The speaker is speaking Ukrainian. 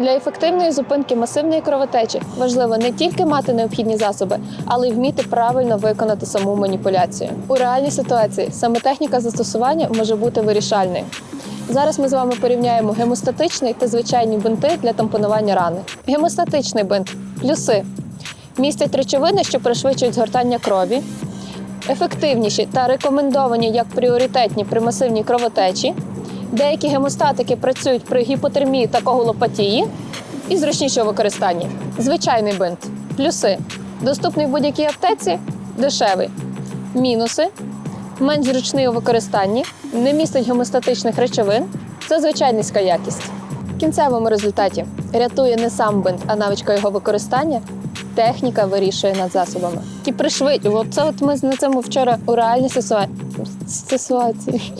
Для ефективної зупинки масивної кровотечі важливо не тільки мати необхідні засоби, але й вміти правильно виконати саму маніпуляцію. У реальній ситуації саме техніка застосування може бути вирішальною. Зараз ми з вами порівняємо гемостатичний та звичайні бинти для тампонування рани. Гемостатичний бинт плюси містять речовини, що пришвидшують згортання крові, ефективніші та рекомендовані як пріоритетні при масивній кровотечі. Деякі гемостатики працюють при гіпотермії та коагулопатії і зручніші у використанні. Звичайний бинт. Плюси. Доступний в будь-якій аптеці, дешевий. Мінуси. Менш зручний у використанні, не містить гемостатичних речовин. Це низька якість. В кінцевому результаті рятує не сам бинт, а навичка його використання. Техніка вирішує над засобами. Ті пришвидшують. Оце от ми на цьому вчора у реальній ситуа- ситуації